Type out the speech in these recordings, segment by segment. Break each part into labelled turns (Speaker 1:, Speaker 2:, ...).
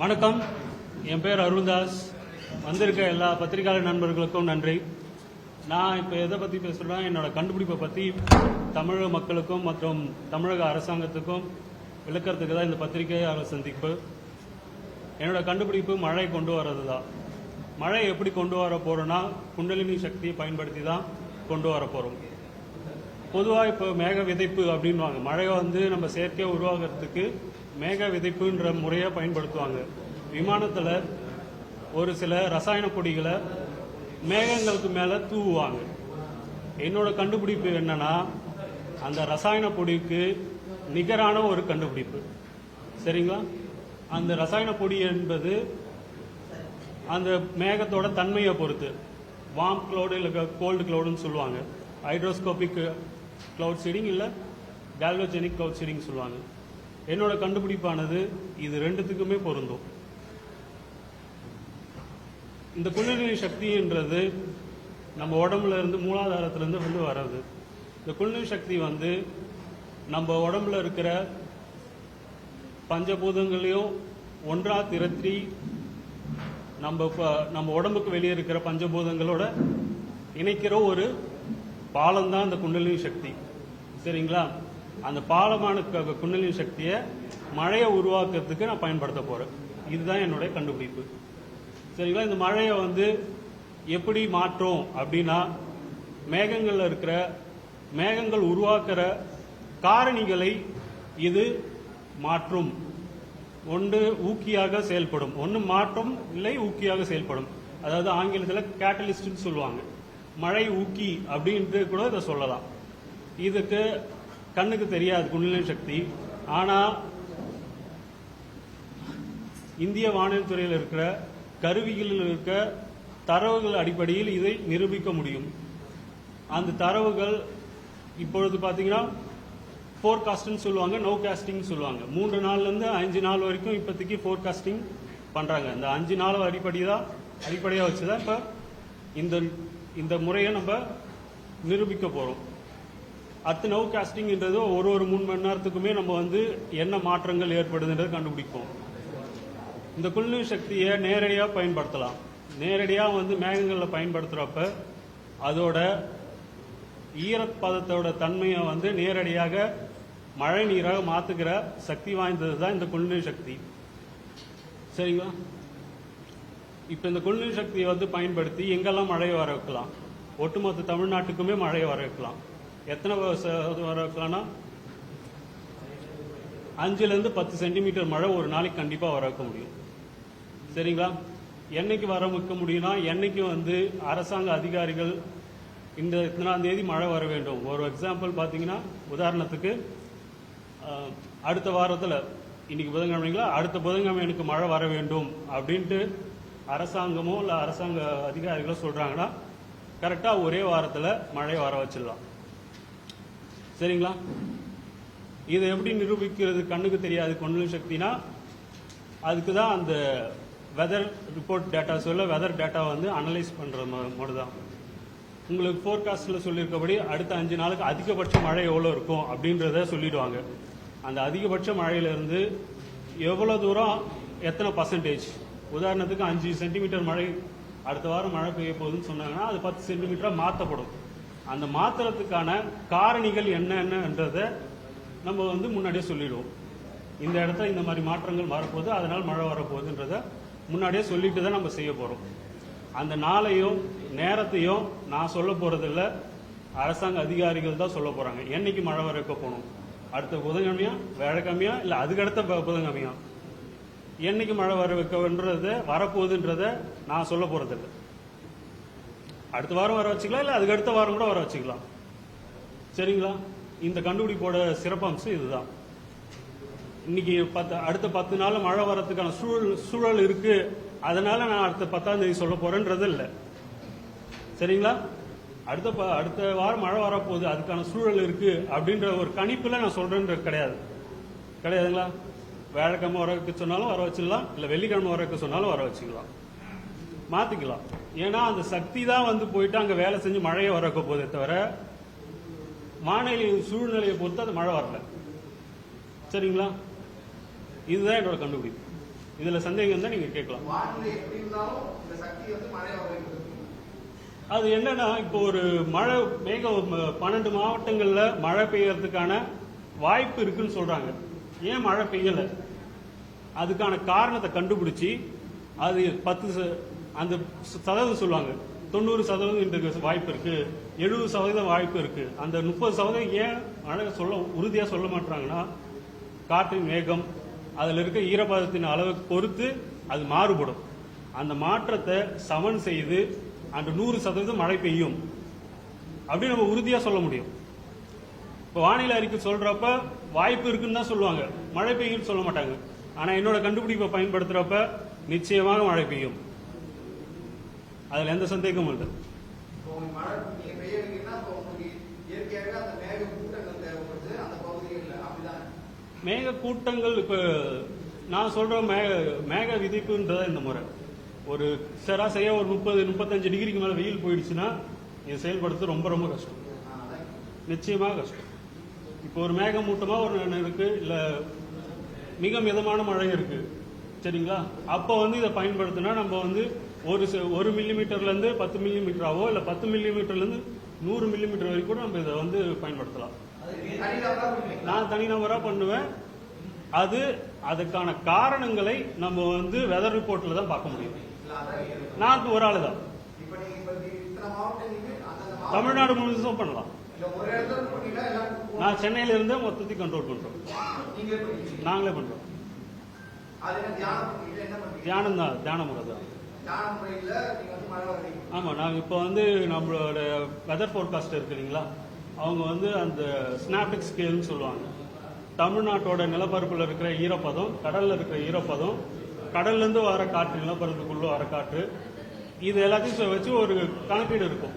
Speaker 1: வணக்கம். என் பேர் அருள்தாஸ். வந்திருக்க எல்லா பத்திரிகையாளர் நண்பர்களுக்கும் நன்றி. நான் இப்போ எதை பற்றி பேசுகிறேன்னா என்னோட கண்டுபிடிப்பை பற்றி தமிழக மக்களுக்கும் மற்றும் தமிழக அரசாங்கத்துக்கும் விளக்கிறதுக்கு தான் இந்த பத்திரிகையாளர் சந்திப்பு. என்னோட கண்டுபிடிப்பு மழை கொண்டு வர்றது தான் மழை எப்படி கொண்டு வர போகிறோன்னா குண்டலினி சக்தியை பயன்படுத்தி தான் கொண்டு வர போகிறோம் பொதுவாக இப்போ மேக விதைப்பு அப்படின்வாங்க மழையை வந்து நம்ம செயற்கையாக உருவாகிறதுக்கு மேக விதைப்புன்ற முறையை பயன்படுத்துவாங்க. விமானத்தில் ஒரு சில ரசாயன பொடிகளை மேகங்களுக்கு மேலே தூவுவாங்க. என்னோட கண்டுபிடிப்பு என்னன்னா அந்த ரசாயன பொடிக்கு நிகரான ஒரு கண்டுபிடிப்பு. சரிங்களா? அந்த ரசாயன பொடி என்பது அந்த மேகத்தோட தன்மையை பொறுத்து வார்ம் க்ளவுடு இல்லை கோல்டு க்ளவுடுன்னு சொல்லுவாங்க. ஹைட்ரோஸ்கோபிக் க்ளவுட் சீடிங் இல்லை கேல்வஜெனிக் க்ளவுட் சீடிங் சொல்லுவாங்க. என்னோட கண்டுபிடிப்பானது இது ரெண்டுத்துக்குமே பொருந்தும். இந்த குளிர்நிலை சக்தின்றது நம்ம உடம்புல இருந்து மூலாதாரத்திலிருந்து வந்து வர்றது. இந்த குளிர்நிலை சக்தி வந்து நம்ம உடம்புல இருக்கிற பஞ்சபூதங்களையும் ஒன்றா திரட்டி நம்ம நம்ம உடம்புக்கு வெளியே இருக்கிற பஞ்சபூதங்களோட இணைக்கிற ஒரு பாலம் தான் இந்த குண்டலினி சக்தி. சரிங்களா? அந்த பாலமான குன்னலின் சக்தியை மழையை உருவாக்குறதுக்கு நான் பயன்படுத்த போறேன். இதுதான் என்னுடைய கண்டுபிடிப்பு. சரிங்களா? இந்த மழையை வந்து எப்படி மாற்றும் அப்படின்னா மேகங்களில் இருக்கிற மேகங்கள் உருவாக்குற காரணிகளை இது மாற்றும். ஒன்று ஊக்கியாக செயல்படும். ஒன்று மாற்றும் இல்லை ஊக்கியாக செயல்படும். அதாவது ஆங்கிலத்தில் கேட்டலிஸ்ட்னு சொல்லுவாங்க. மழை ஊக்கி அப்படின்ட்டு கூட இதை சொல்லலாம். இதுக்கு கண்ணுக்கு தெரியாது குண்டலினி சக்தி. ஆனால் இந்திய வானிலை துறையில் இருக்கிற கருவிகளில் இருக்க தரவுகள் அடிப்படையில் இதை நிரூபிக்க முடியும். அந்த தரவுகள் இப்பொழுது பார்த்தீங்கன்னா ஃபோர்காஸ்ட்னு சொல்லுவாங்க நோ காஸ்டிங் சொல்லுவாங்க. மூன்று நாள்லேருந்து அஞ்சு நாள் வரைக்கும் இப்போதைக்கு ஃபோர்காஸ்டிங் பண்ணுறாங்க இந்த அஞ்சு நாள் அடிப்படை தான் அடிப்படையாக வச்சு தான் இப்போ இந்த இந்த முறையை நம்ம நிரூபிக்க போகிறோம் அத்து நவ் காஸ்டிங்ன்றது ஒரு ஒரு மூணு மணி நேரத்துக்குமே நம்ம வந்து என்ன மாற்றங்கள் ஏற்படுதுன்றதை கண்டுபிடிப்போம். இந்த குளிர்நீர் சக்தியை நேரடியாக பயன்படுத்தலாம். நேரடியாக வந்து மேகங்களில் பயன்படுத்துகிறப்ப அதோட ஈரப்பதத்தோட தன்மையை வந்து நேரடியாக மழை நீராக மாற்றுகிற சக்தி வாய்ந்தது தான் இந்த குளிர்நீர் சக்தி. சரிங்களா? இப்போ இந்த குளிர்நீர் சக்தியை வந்து பயன்படுத்தி எங்கெல்லாம் மழையை வர வைக்கலாம் ஒட்டுமொத்த தமிழ்நாட்டுக்குமே மழையை வர வைக்கலாம் எத்தனை வ- வர அஞ்சுலேருந்து பத்து சென்டிமீட்டர் மழை ஒரு நாளைக்கு கண்டிப்பாக வர வைக்க முடியும். சரிங்களா? என்னைக்கு வர வைக்க முடியும்னா என்னைக்கு வந்து அரசாங்க அதிகாரிகள் இந்த இத்தனாம் தேதி மழை வர வேண்டும். ஒரு எக்ஸாம்பிள் பார்த்தீங்கன்னா உதாரணத்துக்கு அடுத்த வாரத்தில் இன்னைக்கு புதன்கிழமைங்களா அடுத்த புதன்கிழமை எனக்கு மழை வர வேண்டும் அப்படின்ட்டு அரசாங்கமோ இல்லை அரசாங்க அதிகாரிகளோ சொல்கிறாங்கன்னா கரெக்டாக ஒரே வாரத்தில் மழை வர வச்சிடலாம். சரிங்களா? இதை எப்படி நிரூபிக்கிறது கண்ணுக்கு தெரியாது கொண்டு சக்தினா? அதுக்கு தான் அந்த வெதர் ரிப்போர்ட் டேட்டா சொல்ல வெதர் டேட்டா வந்து அனலைஸ் பண்ணுற மோடு தான் உங்களுக்கு ஃபோர்காஸ்டில் சொல்லியிருக்கபடி அடுத்த அஞ்சு நாளுக்கு அதிகபட்ச மழை எவ்வளோ இருக்கும் அப்படின்றத சொல்லிடுவாங்க. அந்த அதிகபட்ச மழையிலிருந்து எவ்வளோ தூரம் எத்தனை பர்சன்டேஜ் உதாரணத்துக்கு அஞ்சு சென்டிமீட்டர் மழை அடுத்த வாரம் மழை பெய்ய போகுதுன்னு சொன்னாங்கன்னா அது பத்து சென்டிமீட்டராக மாற்றப்படும் அந்த மாத்திரத்துக்கான காரணிகள் என்னென்னன்றதை நம்ம வந்து முன்னாடியே சொல்லிடுவோம். இந்த இடத்துல இந்த மாதிரி மாற்றங்கள் வரப்போகுது அதனால் மழை வரப்போகுதுன்றத முன்னாடியே சொல்லிட்டு தான் நம்ம செய்ய போகிறோம் அந்த நாளையும் நேரத்தையும் நான் சொல்ல போகிறதில்ல அரசாங்க அதிகாரிகள் தான் சொல்ல போகிறாங்க என்னைக்கு மழை வர வைக்க போகணும்? அடுத்த புதன்கிழமையா வியாழக்கிழமையா இல்லை அதுக்கடுத்த புதன்கிழமையா? என்னைக்கு மழை வர வைக்கன்றத வரப்போகுதுன்றத நான் சொல்ல போகிறதில்லை அடுத்த வாரம் வர வச்சுக்கலாம் இல்லை அதுக்கு அடுத்த வாரம் கூட வர வச்சுக்கலாம். சரிங்களா? இந்த கண்டுபிடிப்போட சிறப்பம்சம் இதுதான். இன்னைக்கு பத்து அடுத்த பத்து நாள் மழை வரதுக்கான சூழல் சூழல் இருக்கு. அதனால நான் அடுத்த பத்தாம் தேதி சொல்ல போறேன்றது இல்லை. சரிங்களா? அடுத்த ப- அடுத்த வாரம் மழை வரப்போகுது அதுக்கான சூழல் இருக்கு அப்படின்ற ஒரு கணிப்புல நான் சொல்றேன்றது கிடையாது. கிடையாதுங்களா? வியாழக்கிழமை வர வைக்க சொன்னாலும் வர வச்சிடலாம் இல்லை வெள்ளிக்கிழமை வர வைக்க சொன்னாலும் வர வச்சுக்கலாம். மாத்திக்கலாம். ஏன்னா அந்த சக்தி தான் வந்து போயிட்டு அங்க வேலை செஞ்சு மழையை வர வைக்க போதே தவிர வானிலை சூழ்நிலையை பொறுத்து அது மழை வரல. சரிங்களா? இதுதான் என்னோட கண்டுபிடிப்பு. இதுல சந்தேகம் தான் நீங்க கேட்கலாம். அது என்னன்னா இப்போ ஒரு மழை மேகம் ம- பன்னெண்டு மாவட்டங்கள்ல மழை பெய்யறதுக்கான வாய்ப்பு இருக்குன்னு சொல்றாங்க. ஏன் மழை பெய்யல? அதுக்கான காரணத்தை கண்டுபிடிச்சி அது பத்து அந்த சதவீதம் சொல்லுவாங்க. தொண்ணூறு சதவீதம் இன்றைக்கு வாய்ப்பு இருக்கு. எழுபது சதவீதம் வாய்ப்பு இருக்கு. அந்த முப்பது சதவீதம் ஏன் மழை சொல்ல உறுதியாக சொல்ல மாட்டாங்கன்னா காற்றின் வேகம் அதில் இருக்க ஈரப்பதத்தின் அளவுக்கு பொறுத்து அது மாறுபடும். அந்த மாற்றத்தை சமன் செய்து அந்த நூறு சதவீதம் மழை பெய்யும். அப்படின்னு நம்ம உறுதியாக சொல்ல முடியும். இப்போ வானிலை அறிக்கை சொல்றப்ப வாய்ப்பு இருக்குன்னு தான் சொல்லுவாங்க. மழை பெய்யும்னு சொல்ல மாட்டாங்க. ஆனால் என்னோட கண்டுபிடிப்பை பயன்படுத்துறப்ப நிச்சயமாக மழை பெய்யும். அதுல எந்த சந்தேகமும் இல்லை.
Speaker 2: மேக கூட்டங்கள்
Speaker 1: இப்ப நான் சொல்ற மேக மேக விதிப்புன்றத இந்த முறை. ஒரு சராசரியா ஒரு முப்பது முப்பத்தஞ்சு டிகிரிக்கு மேல வெயில் போயிடுச்சுன்னா இதை செயல்படுத்த ரொம்ப ரொம்ப கஷ்டம். நிச்சயமாக கஷ்டம். இப்போ ஒரு மேகமூட்டமா ஒரு ந- இருக்கு இல்ல மிக மிதமான மழை இருக்கு சரிங்களா? அப்போ வந்து இதை பயன்படுத்தினா நம்ம வந்து ஒரு ஒரு மில்லிமீட்டர்லேருந்து பத்து மில்லிமீட்டராவோ இல்லை பத்து மில்லிமீட்டர்லேருந்து நூறு மில்லிமீட்டர் வரைக்கும் கூட நம்ம இதை வந்து பயன்படுத்தலாம். நான் தனிநபராக பண்ணுவேன். அது அதுக்கான காரணங்களை நம்ம வந்து வெதர் ரிப்போர்ட்ல தான் பார்க்க முடியும். நான் ஒரு ஆளு தான் தமிழ்நாடு முழுசும் பண்ணலாம். நான் சென்னையில இருந்தே மொத்தத்தையும் கண்ட்ரோல் பண்றோம்.
Speaker 2: நாங்களே
Speaker 1: பண்றோம்.
Speaker 2: தியானம்
Speaker 1: தான் தியான முறை தான்.
Speaker 2: ஆமாம் நாங்கள்
Speaker 1: ஆமா நாங்க இப்போ வந்து நம்மளோட வெதர் ஃபோர்காஸ்ட் இருக்கு இல்லைங்களா? அவங்க வந்து அந்த ஸ்னாபிக் ஸ்கேல்னு சொல்லுவாங்க. தமிழ்நாட்டோட நிலப்பரப்புல இருக்கிற ஈரப்பதம் கடல்ல இருக்கிற ஈரப்பதம் கடல்ல இருந்து வர காற்று நிலப்பரப்புக்குள்ள வர காற்று இது எல்லாத்தையும் வச்சு ஒரு கணக்கீடு இருக்கும்.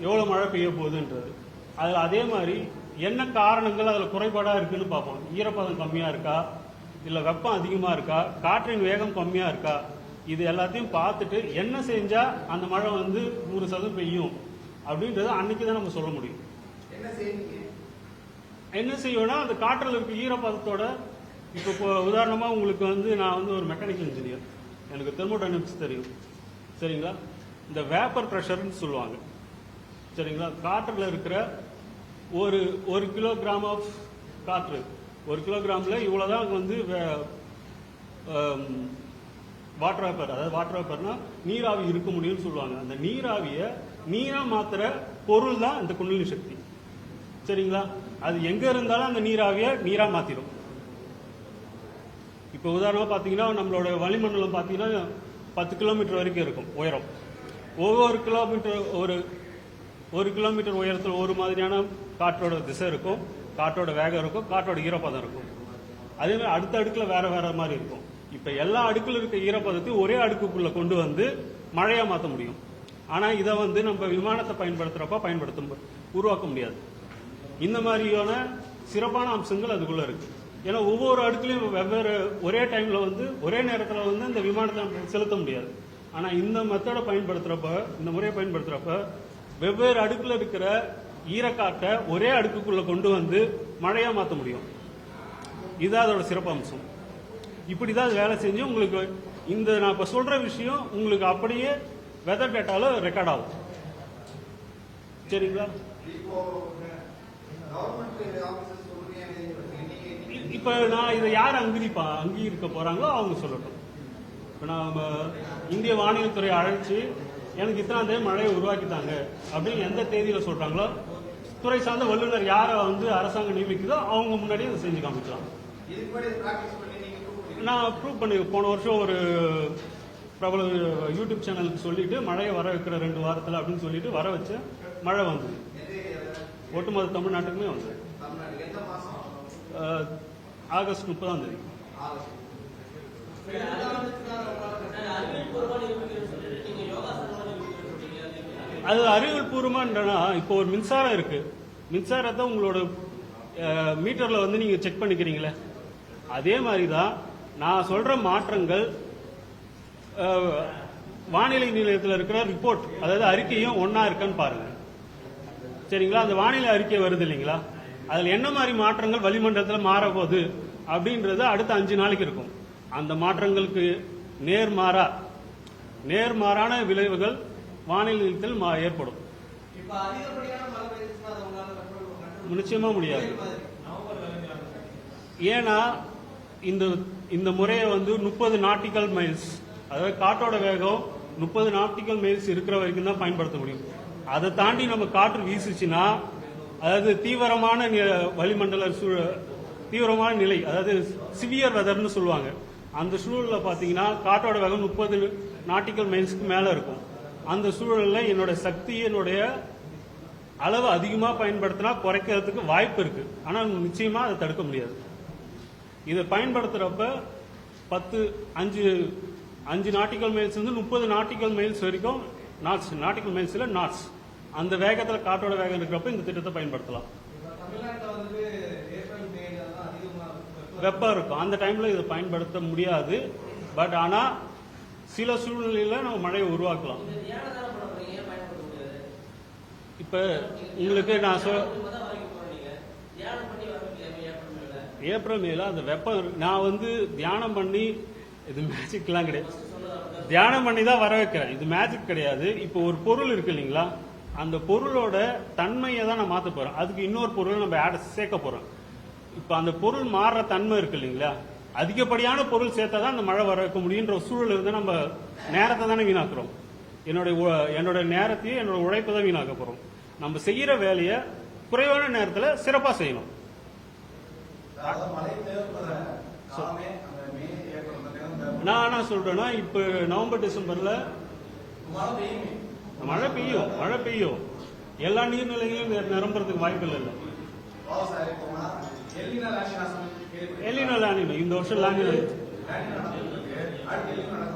Speaker 1: எவ்வளவு மழை பெய்ய போகுதுன்றது. அதுல அதே மாதிரி என்ன காரணங்கள் அதுல குறைபாடா இருக்குன்னு பார்ப்போம். ஈரப்பதம் கம்மியா இருக்கா? இல்ல வெப்பம் அதிகமா இருக்கா? காற்றின் வேகம் கம்மியா இருக்கா? இது எல்லாத்தையும் பார்த்துட்டு என்ன செஞ்சா அந்த மழை வந்து நூறு சதவீதம் பெய்யும் அப்படின்றத அன்னைக்கு தான் நம்ம சொல்ல முடியும்.
Speaker 2: என்ன
Speaker 1: செய்வோம்னா அந்த காற்றில் இருக்க ஈரப்பதத்தோட இப்போ இப்போ உதாரணமா உங்களுக்கு வந்து நான் வந்து ஒரு மெக்கானிக்கல் இன்ஜினியர் எனக்கு தெர்மோடைனமிக்ஸ் தெரியும். சரிங்களா? இந்த வேப்பர் ப்ரெஷர்னு சொல்லுவாங்க. சரிங்களா? காற்றுல இருக்கிற ஒரு ஒரு கிலோகிராம் ஆஃப் காற்று. ஒரு கிலோகிராம்ல இவ்வளவுதான் வந்து வாட்டர் வேப்பர் அதாவது வாட்டர் வேப்பர்னா நீராவி இருக்க முடியும்னு சொல்லுவாங்க. அந்த நீராவியை நீரா மாத்திர பொருள் தான் இந்த குண்டலினி சக்தி. சரிங்களா? அது எங்க இருந்தாலும் அந்த நீராவியை நீரா மாத்திடும் இப்போ உதாரணமாக பார்த்தீங்கன்னா நம்மளோட வளிமண்டலம் பார்த்தீங்கன்னா பத்து கிலோமீட்டர் வரைக்கும் இருக்கும் உயரம். ஒவ்வொரு கிலோமீட்டர் ஒரு ஒரு கிலோமீட்டர் உயரத்தில் ஒரு மாதிரியான காற்றோட திசை இருக்கும். காற்றோட வேகம் இருக்கும். காற்றோட ஈரப்பதம் இருக்கும். அதே மாதிரி அடுத்த அடுக்கில் வேற வேற மாதிரி இருக்கும். இப்ப எல்லா அடுக்குல இருக்க ஈரப்பதத்தையும் ஒரே அடுக்குக்குள்ள கொண்டு வந்து மழையா மாத்த முடியும். ஆனா இதை வந்து நம்ம விமானத்தை பயன்படுத்துறப்ப பயன்படுத்த உருவாக்க முடியாது. இந்த மாதிரியான சிறப்பான அம்சங்கள் அதுக்குள்ள இருக்கு. ஏன்னா ஒவ்வொரு அடுக்குலையும் வெவ்வேறு ஒரே டைம்ல வந்து ஒரே நேரத்துல வந்து இந்த விமானத்தை நம்ம செலுத்த முடியாது. ஆனா இந்த மெத்தடை பயன்படுத்துறப்ப இந்த முறையை பயன்படுத்துறப்ப வெவ்வேறு அடுக்குல இருக்கிற ஈரக்காட்டை ஒரே அடுக்குக்குள்ள கொண்டு வந்து மழையா மாத்த முடியும். இதுதான் அதோட சிறப்பம்சம் இப்படி தான் வேலை செஞ்சு உங்களுக்கு இந்த நான் இப்போ சொல்கிற விஷயம் உங்களுக்கு அப்படியே வெதர் டேட்டாவில் ரெக்கார்ட் ஆகும். சரிங்களா?
Speaker 2: இப்போ
Speaker 1: நான் இதை யார் அங்கீகரிப்பா? அங்கீகரிக்க போகிறாங்களோ அவங்க சொல்லட்டும். இப்போ நான் இந்திய வானிலை அழைச்சி எனக்கு இத்தனாம் தேதி மழையை உருவாக்கிட்டாங்க அப்படின்னு எந்த தேதியில் சொல்கிறாங்களோ துறை சார்ந்த வல்லுநர் யாரை வந்து அரசாங்கம் நியமிக்குதோ அவங்க முன்னாடியே அதை செஞ்சு காமிக்கலாம். நான் ப்ரூவ் பண்ணி போன வருஷம் ஒரு பிரபல யூடியூப் சேனலுக்கு சொல்லிட்டு மழையை வர வைக்கிற ரெண்டு வாரத்தில் அப்படின்னு சொல்லிட்டு வர வச்சு மழை வந்தது. ஒட்டுமொத்த தமிழ்நாட்டுக்குமே வந்தது. ஆகஸ்ட் முப்பதாம் தேதி. அது அறிவியல் பூர்வமான்றனா இப்போ ஒரு மின்சாரம் இருக்கு. மின்சாரத்தை உங்களோட மீட்டர்ல வந்து நீங்க செக் பண்ணிக்கிறீங்களே. அதே மாதிரி தான் நான் சொல்ற மாற்றங்கள் வானிலை நிலையத்தில் இருக்கிற ரிப்போர்ட் அதாவது அறிக்கையும் ஒண்ணா இருக்கான்னு பாருங்க. சரிங்களா? அந்த வானிலை அறிக்கை வருது இல்லைங்களா? அதுல என்ன மாதிரி மாற்றங்கள் வளிமண்டலத்தில் மாற போகுது அப்படின்றது அடுத்த அஞ்சு நாளைக்கு இருக்கும். அந்த மாற்றங்களுக்கு நேர்மாறா நேர்மாறான விளைவுகள் வானிலையில் மா- ஏற்படும்? நிச்சயமா முடியாது. ஏன்னா இந்த இந்த முறையை வந்து முப்பது நாட்டிக்கல் மைல்ஸ் அதாவது காற்றோட வேகம் முப்பது நாட்டிக்கல் மைல்ஸ் இருக்கிற வரைக்கும் தான் பயன்படுத்த முடியும். அதை தாண்டி நம்ம காற்று வீசுச்சுன்னா அதாவது தீவிரமான வளிமண்டல சூழல் தீவிரமான நிலை அதாவது சிவியர் வெதர்னு சொல்லுவாங்க. அந்த சூழலில் பார்த்தீங்கன்னா காற்றோட வேகம் முப்பது நாட்டிக்கல் மைல்ஸ்க்கு மேலே இருக்கும். அந்த சூழலில் என்னோட சக்தி என்னுடைய அளவு அதிகமாக பயன்படுத்தினா குறைக்கிறதுக்கு வாய்ப்பு இருக்குது ஆனால் நிச்சயமாக அதை தடுக்க முடியாது. இதை பயன்படுத்துறப்ப பத்து அஞ்சு அஞ்சு நாட்டிக்கல் மைல்ஸ் வந்து முப்பது நாட்டிக்கல் மைல்ஸ் வரைக்கும் நாட்ஸ் நாட்டிக்கல் மைல்ஸ்ல நாட்ஸ் அந்த வேகத்துல காற்றோட வேகம் இருக்கிறப்ப இந்த திட்டத்தை பயன்படுத்தலாம்.
Speaker 2: வெப்பம்
Speaker 1: இருக்கும். அந்த டைம்ல இதை பயன்படுத்த முடியாது. பட் ஆனா சில சூழ்நிலையில நம்ம மழையை உருவாக்கலாம். இப்ப உங்களுக்கு நான் சொல் ஏப்ரல் மேல அந்த வெப்பம் நான் வந்து தியானம் பண்ணி இது மேஜிக்லாம் கிடையாது. தியானம் பண்ணி தான் வர வைக்கிறேன். இது மேஜிக் கிடையாது. இப்போ ஒரு பொருள் இருக்கு இல்லைங்களா? அந்த பொருளோட தன்மையை தான் நான் மாத்த போறேன். அதுக்கு இன்னொரு பொருள் நம்ம ஆட சேர்க்க போறோம் இப்போ அந்த பொருள் மாறுற தன்மை இருக்கு இல்லைங்களா? அதிகப்படியான பொருள் சேர்த்தா தான் அந்த மழை வர வைக்க முடியுன்ற சூழல் இருந்து நம்ம நேரத்தை தானே வீணாக்குறோம். என்னுடைய என்னோட நேரத்தையும் என்னோட உழைப்பை தான் வீணாக்க போறோம். நம்ம செய்யற வேலையை குறைவான நேரத்தில் சிறப்பாக செய்யணும்
Speaker 2: அதாவது மழை தேவைப்படுற காலமே அந்த மே ஏப்ரல் அந்த நேரம் தேவைப்படும்.
Speaker 1: நான் என்ன சொல்றேன்னா இப்போ நவம்பர் டிசம்பர்ல
Speaker 2: மழை பெய்யுமே.
Speaker 1: மழை பெய்யும் எல்லா நீர்நிலைகளும் நிர- நிரம்புறதுக்கு வாய்ப்பு இல்லை. எலினோ லானினோ இந்த வருஷம் லானினோ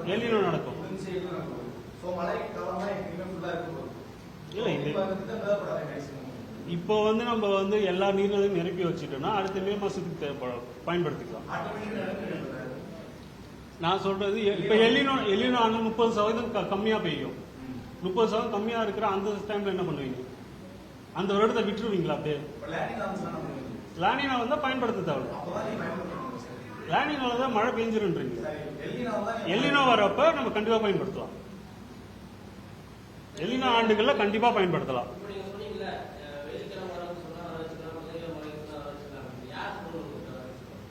Speaker 1: எலினோ நடக்கும். இல்ல, இது-
Speaker 2: இப்போ வந்து
Speaker 1: நம்ம வந்து எல்லா நீர்நிலையும் நிரப்பி வச்சுட்டோம்னா அடுத்த மே மாசத்துக்கு தேவைப்படும் பயன்படுத்திக்கலாம். நான் சொல்றது எ- இப்ப எலினோ எலினோ ஆனா முப்பது சதவீதம் க- கம்மியா பெய்யும். முப்பது சதவீதம் கம்மியா இருக்கிற அந்த டைம்ல என்ன பண்ணுவீங்க? அந்த வருடத்தை விட்டுருவீங்களா அப்படியே?
Speaker 2: லேனினா
Speaker 1: லானினா வந்தா பயன்படுத்த தேவை
Speaker 2: அப்பதான்
Speaker 1: லானினால தான் மழை பெஞ்சிருன்றீங்க.
Speaker 2: எல்லினோ
Speaker 1: வரப்ப நம்ம கண்டிப்பா பயன்படுத்தலாம். எல்லினோ ஆண்டுகள்ல கண்டிப்பா பயன்படுத்தலாம்.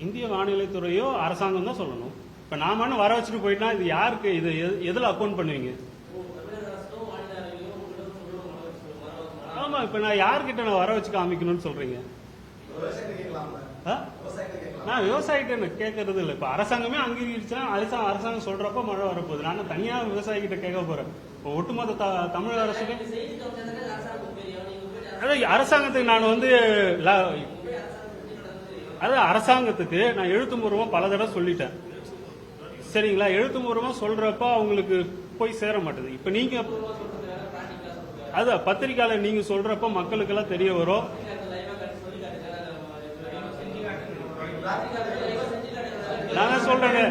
Speaker 1: இந்திய வானிலை துறையோ அரசாங்கம் தான் சொல்லணும். இப்ப நாம வர வச்சுட்டு போயிட்டா இது யாருக்கு இது எது- எதுல அக்கௌண்ட் பண்ணுவீங்க? ஆமா இப்ப நான் யார்கிட்ட நான் வர வச்சு காமிக்கணும்னு
Speaker 2: கேட்கலாம்
Speaker 1: நான் விவசாயிகிட்ட கேட்கறது இல்லை. இப்ப அரசாங்கமே அங்கீகரிச்சுன்னா அரசாங்கம் அரசாங்கம் சொல்றப்ப மழை வரப்போகுது. நான் தனியா விவசாயி கிட்ட கேட்க போறேன்? இப்போ ஒட்டுமொத்த த- தமிழக அரசுக்கு அரசாங்கத்துக்கு நான் வந்து அது அரசாங்கத்துக்கு நான் எழுத்துப்பூர்வமா பல தடவை சொல்லிட்டேன். சரிங்களா? எழுத்துப்பூர்வமா சொல்றப்ப அவங்களுக்கு போய் சேர மாட்டேது. இப்ப நீங்க அது பத்திரிக்கையால நீங்க சொல்றப்ப மக்களுக்கு எல்லாம் தெரிய வரும். நான் சொல்கிறேங்க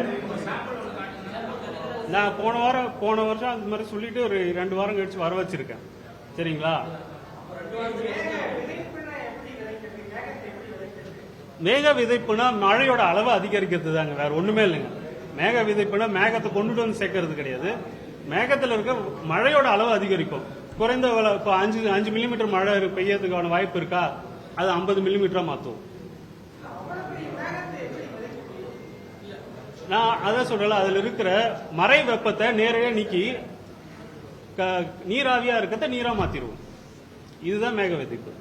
Speaker 1: நான் போன வாரம் போன வருஷம் அந்த மாதிரி சொல்லிட்டு ஒரு ரெண்டு வாரம் கழிச்சு வர வச்சிருக்கேன். சரிங்களா? மேக விதைப்புனா மழையோட அளவு அதிகரிக்கிறது தாங்க வேற ஒண்ணுமே இல்லைங்க. மேக விதைப்புனா மேகத்தை கொண்டுட்டு வந்து சேர்க்கறது கிடையாது. மேகத்துல இருக்க மழையோட அளவு அதிகரிக்கும். குறைந்த இப்போ அஞ்சு அஞ்சு மில்லிமீட்டர் மழை பெய்யறதுக்கான வாய்ப்பு இருக்கா? அது ஐம்பது மில்லிமீட்டரா மாற்றும் நான் அதான் சொல்றேன் அதுல இருக்கிற மறை வெப்பத்தை நேரடியாக நீக்கி க- நீராவியா இருக்கிறத நீரா மாத்திருவோம். இதுதான் மேக விதைப்பு.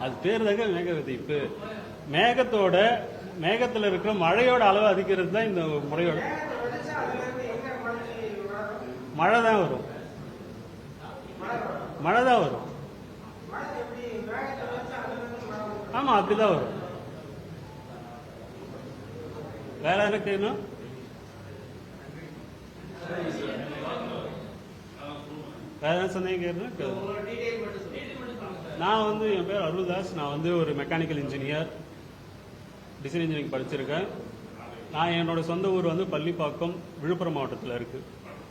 Speaker 1: அது பேர் தாங்க மேக விதைப்பு மேகத்தோட மேகத்துல இருக்கிற மழையோட அளவு அதிகரிக்கிறது தான் இந்த முறையோட. மழை தான் வரும். மழை தான் வரும். ஆமா அப்படிதான் வரும். வேற என்ன கேட்கணும் வேற என்ன
Speaker 2: சொன்னீங்க
Speaker 1: நான் வந்து என் பேர் அருள்தாஸ். நான் வந்து ஒரு மெக்கானிக்கல் இன்ஜினியர் டிசைன் இன்ஜினியரிங் படிச்சிருக்கேன். நான் என்னோட சொந்த ஊர் வந்து பள்ளிப்பாக்கம் விழுப்புரம் மாவட்டத்தில் இருக்குது